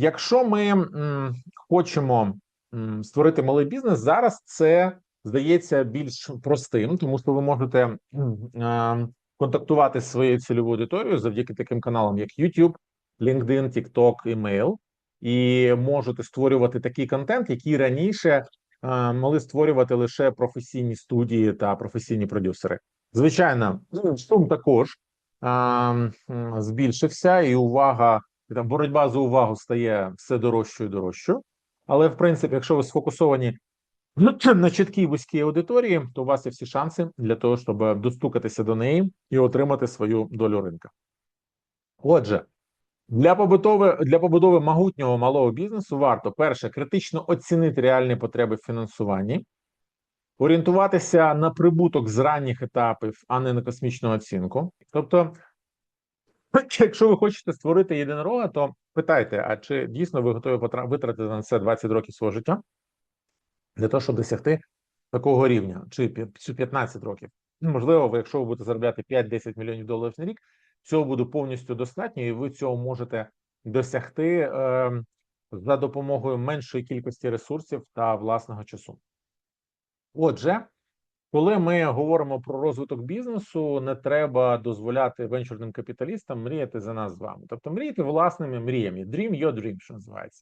якщо ми хочемо створити малий бізнес, зараз це здається більш простим, тому що ви можете контактувати зі своєю цільовою аудиторією завдяки таким каналам, як YouTube, LinkedIn, TikTok, email, і можете створювати такий контент, який раніше могли створювати лише професійні студії та професійні продюсери. Звичайно, шум також збільшився, і увага, там боротьба за увагу стає все дорожчою і дорожчою. Але в принципі, якщо ви сфокусовані на чіткій вузькій аудиторії, то у вас є всі шанси для того, щоб достукатися до неї і отримати свою долю ринка. Отже, для побудови для побудови могутнього малого бізнесу варто перше критично оцінити реальні потреби в фінансуванні, орієнтуватися на прибуток з ранніх етапів, а не на космічну оцінку. Тобто, якщо ви хочете створити єдинорога, то питайте, а чи дійсно ви готові витратити на це 20 років свого життя для того, щоб досягти такого рівня, чи 15 років? Ну, Можливо, ви, якщо ви будете заробляти 5-10 мільйонів доларів на рік, цього буде повністю достатньо, і ви цього можете досягти е, за допомогою меншої кількості ресурсів та власного часу. Отже, коли ми говоримо про розвиток бізнесу, не треба дозволяти венчурним капіталістам мріяти за нас з вами. Тобто мріяти власними мріями. Dream your dream, що називається.